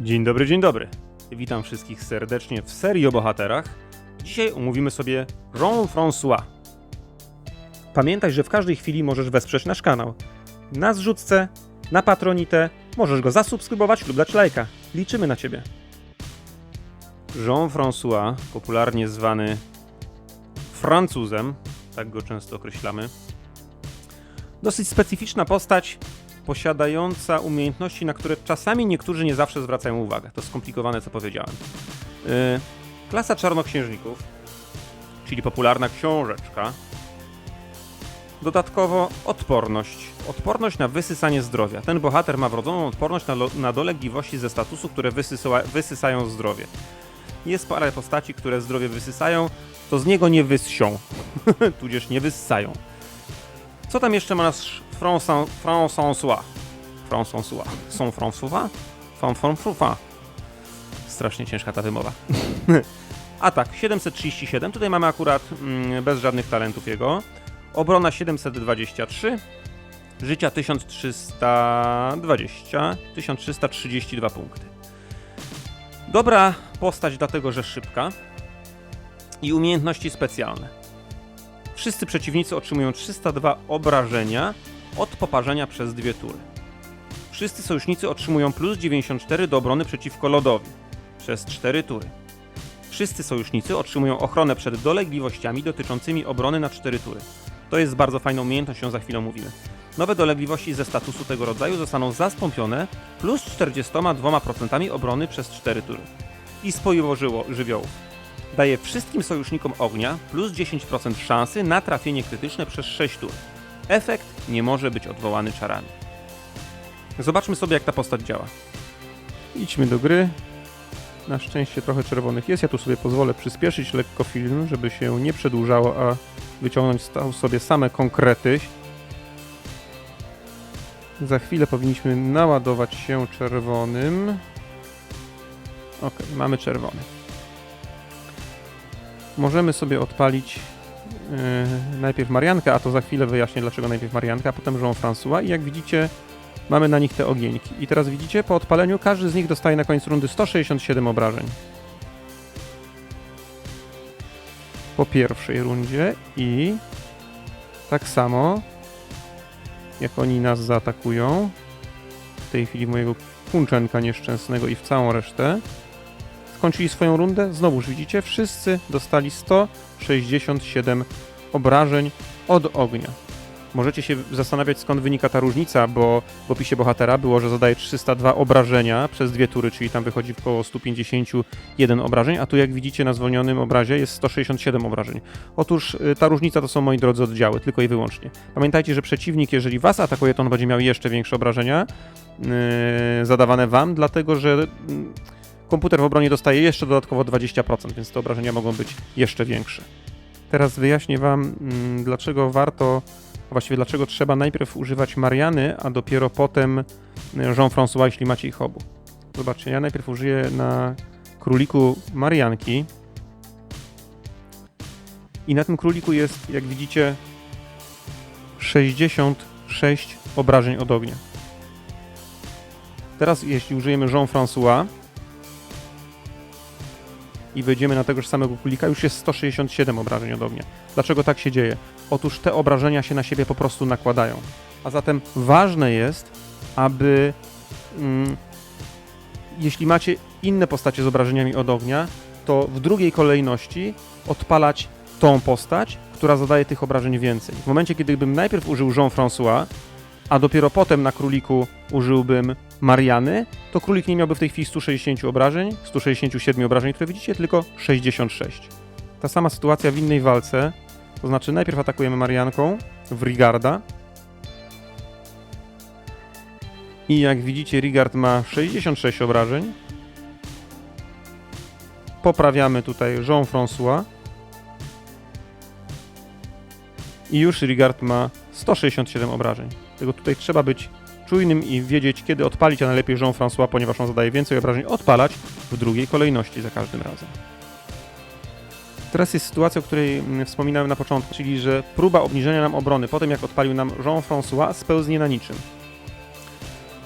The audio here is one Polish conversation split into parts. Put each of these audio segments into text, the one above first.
Dzień dobry, dzień dobry. Witam wszystkich serdecznie w serii o bohaterach. Dzisiaj omówimy sobie Jean-François. Pamiętaj, że w każdej chwili możesz wesprzeć nasz kanał. Na zrzutce, na patronitę, możesz go zasubskrybować lub dać lajka. Liczymy na Ciebie. Jean-François, popularnie zwany Francuzem, tak go często określamy. Dosyć specyficzna postać, posiadająca umiejętności, na które czasami niektórzy nie zawsze zwracają uwagę. To skomplikowane, co powiedziałem. Yy, klasa czarnoksiężników, czyli popularna książeczka. Dodatkowo odporność. Odporność na wysysanie zdrowia. Ten bohater ma wrodzoną odporność na, na dolegliwości ze statusu, które wysysa- wysysają zdrowie. Jest parę postaci, które zdrowie wysysają, to z niego nie wyssią, tudzież nie wyssają. Co tam jeszcze ma nasz François? François. Są François? Fran François. Strasznie ciężka ta wymowa. A tak, 737. Tutaj mamy akurat mm, bez żadnych talentów jego. Obrona 723. Życia 1320. 1332 punkty. Dobra postać, dlatego że szybka. I umiejętności specjalne. Wszyscy przeciwnicy otrzymują 302 obrażenia od poparzenia przez dwie tury. Wszyscy sojusznicy otrzymują plus 94 do obrony przeciwko lodowi przez 4 tury. Wszyscy sojusznicy otrzymują ochronę przed dolegliwościami dotyczącymi obrony na 4 tury. To jest bardzo fajną umiejętność, ją za chwilę mówimy. Nowe dolegliwości ze statusu tego rodzaju zostaną zastąpione plus 42% obrony przez 4 tury. I spoiło żywiołów daje wszystkim sojusznikom ognia plus 10% szansy na trafienie krytyczne przez 6 tur. Efekt nie może być odwołany czarami. Zobaczmy sobie, jak ta postać działa. Idźmy do gry. Na szczęście trochę czerwonych jest. Ja tu sobie pozwolę przyspieszyć lekko film, żeby się nie przedłużało, a wyciągnąć sobie same konkrety. Za chwilę powinniśmy naładować się czerwonym. Ok, mamy czerwony możemy sobie odpalić yy, najpierw Mariankę, a to za chwilę wyjaśnię dlaczego najpierw Mariankę, a potem Jean-François i jak widzicie mamy na nich te ogieńki. I teraz widzicie, po odpaleniu każdy z nich dostaje na koniec rundy 167 obrażeń. Po pierwszej rundzie i tak samo jak oni nas zaatakują, w tej chwili mojego kunczenka nieszczęsnego i w całą resztę, skończyli swoją rundę, znowuż widzicie, wszyscy dostali 167 obrażeń od ognia. Możecie się zastanawiać skąd wynika ta różnica, bo w opisie bohatera było, że zadaje 302 obrażenia przez dwie tury, czyli tam wychodzi około 151 obrażeń, a tu jak widzicie na zwolnionym obrazie jest 167 obrażeń. Otóż y, ta różnica to są moi drodzy oddziały, tylko i wyłącznie. Pamiętajcie, że przeciwnik, jeżeli was atakuje, to on będzie miał jeszcze większe obrażenia yy, zadawane wam, dlatego że yy, komputer w obronie dostaje jeszcze dodatkowo 20%, więc te obrażenia mogą być jeszcze większe. Teraz wyjaśnię Wam, mm, dlaczego warto, a właściwie dlaczego trzeba najpierw używać Mariany, a dopiero potem y, Jean-François, jeśli macie ich obu. Zobaczcie, ja najpierw użyję na króliku Marianki. I na tym króliku jest, jak widzicie, 66 obrażeń od ognia. Teraz, jeśli użyjemy Jean-François, i wejdziemy na tegoż samego kulika, już jest 167 obrażeń od ognia. Dlaczego tak się dzieje? Otóż te obrażenia się na siebie po prostu nakładają. A zatem ważne jest, aby mm, jeśli macie inne postacie z obrażeniami od ognia, to w drugiej kolejności odpalać tą postać, która zadaje tych obrażeń więcej. W momencie, kiedy bym najpierw użył Jean-François, a dopiero potem na króliku użyłbym Mariany, to królik nie miałby w tej chwili 160 obrażeń, 167 obrażeń, które widzicie, tylko 66. Ta sama sytuacja w innej walce, to znaczy najpierw atakujemy Marianką w Rigarda i jak widzicie Rigard ma 66 obrażeń. Poprawiamy tutaj Jean-François i już Rigard ma 167 obrażeń. Tego tutaj trzeba być czujnym i wiedzieć, kiedy odpalić, a najlepiej Jean-François, ponieważ on zadaje więcej obrażeń, odpalać w drugiej kolejności za każdym razem. Teraz jest sytuacja, o której mm, wspominałem na początku, czyli że próba obniżenia nam obrony po tym, jak odpalił nam Jean-François, spełznie na niczym.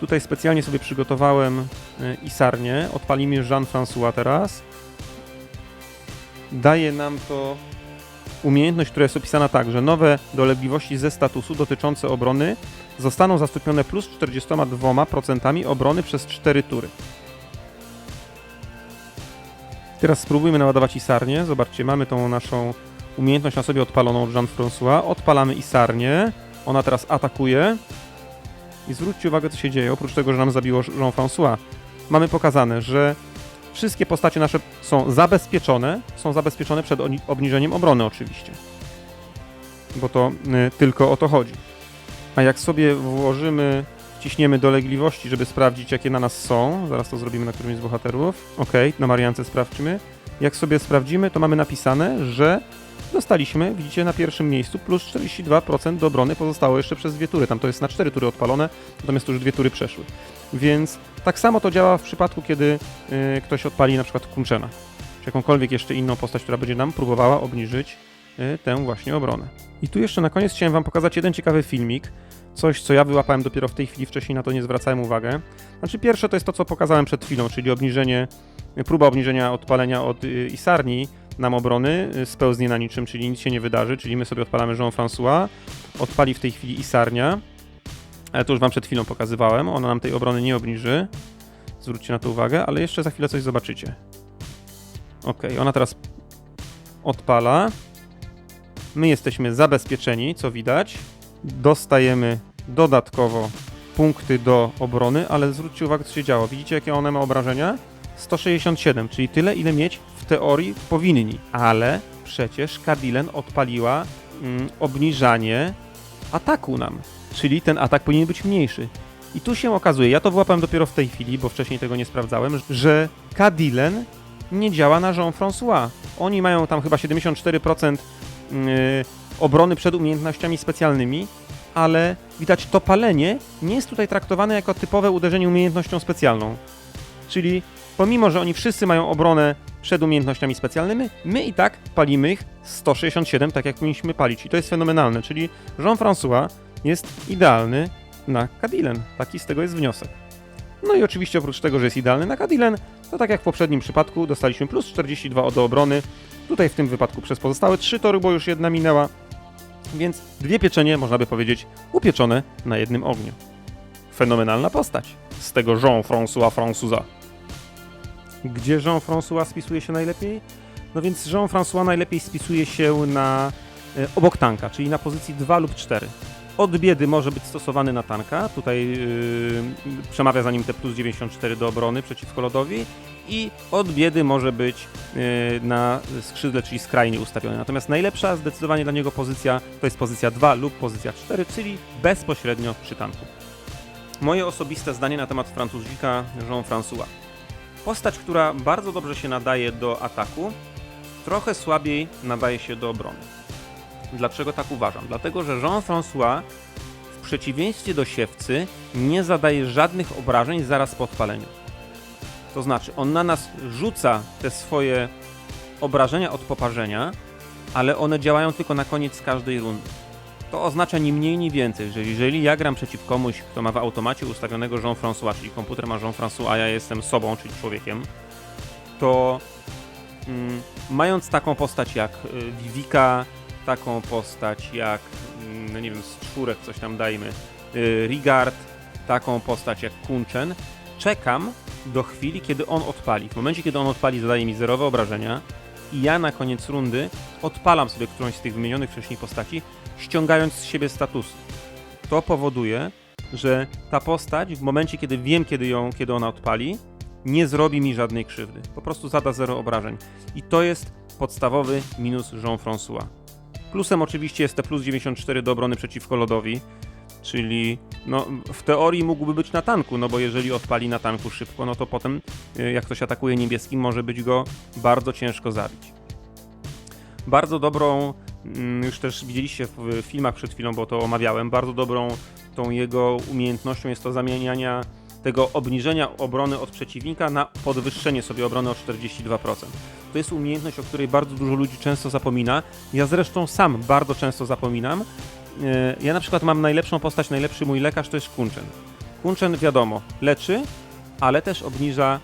Tutaj specjalnie sobie przygotowałem y, Isarnię. Odpalimy Jean-François teraz. Daje nam to umiejętność, która jest opisana tak, że nowe dolegliwości ze statusu dotyczące obrony zostaną zastąpione plus 42% obrony przez 4 tury. Teraz spróbujmy naładować Isarnię. Zobaczcie, mamy tą naszą umiejętność na sobie odpaloną od Jean-François. Odpalamy Isarnię. Ona teraz atakuje. I zwróćcie uwagę, co się dzieje. Oprócz tego, że nam zabiło Jean-François, mamy pokazane, że wszystkie postacie nasze są zabezpieczone. Są zabezpieczone przed obniżeniem obrony, oczywiście. Bo to y, tylko o to chodzi. A jak sobie włożymy, wciśniemy dolegliwości, żeby sprawdzić, jakie na nas są, zaraz to zrobimy na którymś z bohaterów. Ok, na Mariance sprawdźmy. Jak sobie sprawdzimy, to mamy napisane, że dostaliśmy, widzicie, na pierwszym miejscu plus 42% do obrony pozostało jeszcze przez dwie tury. Tam to jest na cztery tury odpalone, natomiast już dwie tury przeszły. Więc tak samo to działa w przypadku, kiedy y, ktoś odpali na przykład Kunczena, czy jakąkolwiek jeszcze inną postać, która będzie nam próbowała obniżyć y, tę właśnie obronę. I tu jeszcze na koniec chciałem wam pokazać jeden ciekawy filmik, coś co ja wyłapałem dopiero w tej chwili, wcześniej na to nie zwracałem uwagi. Znaczy pierwsze to jest to, co pokazałem przed chwilą, czyli obniżenie, próba obniżenia odpalenia od y, Isarni nam obrony y, spełznie na niczym, czyli nic się nie wydarzy, czyli my sobie odpalamy Jean-François, odpali w tej chwili Isarnia, ale to już wam przed chwilą pokazywałem, ona nam tej obrony nie obniży, zwróćcie na to uwagę, ale jeszcze za chwilę coś zobaczycie. Ok, ona teraz odpala, my jesteśmy zabezpieczeni, co widać, dostajemy dodatkowo punkty do obrony, ale zwróćcie uwagę, co się działo. Widzicie, jakie one ma obrażenia? 167, czyli tyle, ile mieć w teorii powinni. Ale przecież Kadilen odpaliła mm, obniżanie ataku nam. Czyli ten atak powinien być mniejszy. I tu się okazuje, ja to wyłapałem dopiero w tej chwili, bo wcześniej tego nie sprawdzałem, że Kadilen nie działa na Jean-François. Oni mają tam chyba 74% yy, obrony przed umiejętnościami specjalnymi, ale widać to palenie nie jest tutaj traktowane jako typowe uderzenie umiejętnością specjalną. Czyli pomimo, że oni wszyscy mają obronę przed umiejętnościami specjalnymi, my i tak palimy ich 167, tak jak powinniśmy palić. I to jest fenomenalne, czyli Jean-François jest idealny na Kadilen. Taki z tego jest wniosek. No i oczywiście oprócz tego, że jest idealny na Kadilen, to tak jak w poprzednim przypadku dostaliśmy plus 42 do obrony. Tutaj w tym wypadku przez pozostałe 3 tory, bo już jedna minęła. Więc dwie pieczenie, można by powiedzieć, upieczone na jednym ogniu. Fenomenalna postać z tego Jean-François Françoisa. Gdzie Jean-François spisuje się najlepiej? No więc Jean-François najlepiej spisuje się na e, obok tanka, czyli na pozycji 2 lub 4. Od biedy może być stosowany na tanka, tutaj yy, przemawia za nim te plus 94 do obrony przeciwko lodowi i od biedy może być yy, na skrzydle, czyli skrajnie ustawiony. Natomiast najlepsza zdecydowanie dla niego pozycja to jest pozycja 2 lub pozycja 4, czyli bezpośrednio przy tanku. Moje osobiste zdanie na temat Francuzika Jean-François. Postać, która bardzo dobrze się nadaje do ataku, trochę słabiej nadaje się do obrony. Dlaczego tak uważam? Dlatego, że Jean-François w przeciwieństwie do siewcy nie zadaje żadnych obrażeń zaraz po odpaleniu. To znaczy, on na nas rzuca te swoje obrażenia od poparzenia, ale one działają tylko na koniec każdej rundy. To oznacza ni mniej, ni więcej, że jeżeli ja gram przeciw komuś, kto ma w automacie ustawionego Jean-François, czyli komputer ma Jean-François, a ja jestem sobą, czyli człowiekiem, to mm, mając taką postać jak y, Vivika, taką postać jak, mm, no nie wiem, z coś tam dajmy, y, Rigard, taką postać jak Kunchen, czekam do chwili, kiedy on odpali. W momencie, kiedy on odpali, zadaje mi zerowe obrażenia i ja na koniec rundy odpalam sobie którąś z tych wymienionych wcześniej postaci, ściągając z siebie statusy. To powoduje, że ta postać w momencie, kiedy wiem, kiedy ją, kiedy ona odpali, nie zrobi mi żadnej krzywdy. Po prostu zada zero obrażeń. I to jest podstawowy minus Jean-François. Plusem oczywiście jest te plus 94 do obrony przeciwko lodowi, czyli no, w teorii mógłby być na tanku, no bo jeżeli odpali na tanku szybko, no to potem y, jak ktoś atakuje niebieskim, może być go bardzo ciężko zabić. Bardzo dobrą, mm, już też widzieliście w filmach przed chwilą, bo to omawiałem, bardzo dobrą tą jego umiejętnością jest to zamieniania tego obniżenia obrony od przeciwnika na podwyższenie sobie obrony o 42%. To jest umiejętność, o której bardzo dużo ludzi często zapomina. Ja zresztą sam bardzo często zapominam. E, Ja na przykład mam najlepszą postać, najlepszy mój lekarz to jest Kunchen. Kunczen wiadomo, leczy, ale też obniża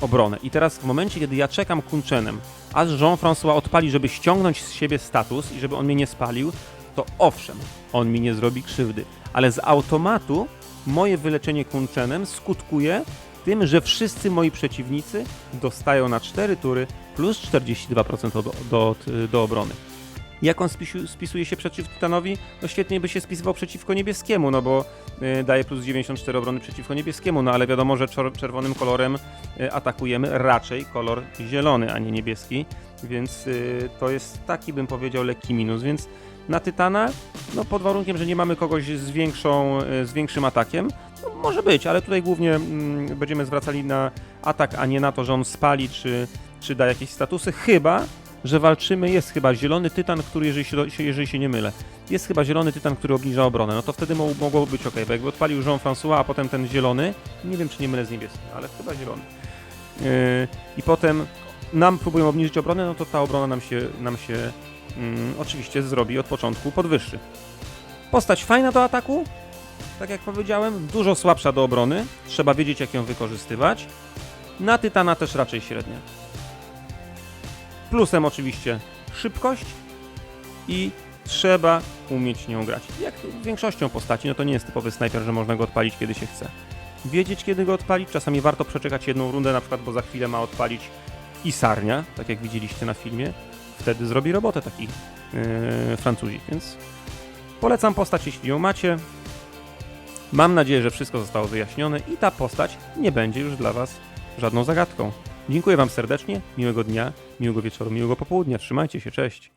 obronę. I teraz w momencie, kiedy ja czekam Kunczenem, aż Jean-François odpali, żeby ściągnąć z siebie status i żeby on mnie nie spalił, to owszem, on mi nie zrobi krzywdy, ale z automatu moje wyleczenie Kunczenem skutkuje tym, że wszyscy moi przeciwnicy dostają na 4 tury plus 42% do, do, do obrony. Jak on spisiu, spisuje się przeciw Tytanowi? No świetnie by się spisywał przeciwko niebieskiemu, no bo y, daje plus 94 obrony przeciwko niebieskiemu, no ale wiadomo, że czerwonym kolorem y, atakujemy raczej kolor zielony, a nie niebieski, więc y, to jest taki, bym powiedział, lekki minus, więc na Tytana, no pod warunkiem, że nie mamy kogoś z, większą, y, z większym atakiem, no, może być, ale tutaj głównie mm, będziemy zwracali na atak, a nie na to, że on spali, czy, czy da jakieś statusy, chyba, że walczymy, jest chyba zielony tytan, który, jeżeli się, jeżeli się nie mylę, jest chyba zielony tytan, który obniża obronę, no to wtedy mo- mogłoby być ok, bo jakby odpalił Jean-François, a potem ten zielony, nie wiem czy nie mylę z niebieskim, ale chyba zielony. Yy, I potem nam próbują obniżyć obronę, no to ta obrona nam się, nam się mm, oczywiście zrobi od początku podwyższy. Postać fajna do ataku, tak jak powiedziałem, dużo słabsza do obrony, trzeba wiedzieć jak ją wykorzystywać. Na Tytana też raczej średnia. Plusem oczywiście szybkość i trzeba umieć nią grać. Jak większością postaci, no to nie jest typowy snajper, że można go odpalić kiedy się chce. Wiedzieć kiedy go odpalić, czasami warto przeczekać jedną rundę, na przykład, bo za chwilę ma odpalić i Sarnia, tak jak widzieliście na filmie. Wtedy zrobi robotę taki yy, Francuzik, więc polecam postać, jeśli ją macie. Mam nadzieję, że wszystko zostało wyjaśnione i ta postać nie będzie już dla Was żadną zagadką. Dziękuję Wam serdecznie, miłego dnia, miłego wieczoru, miłego popołudnia. Trzymajcie się, cześć.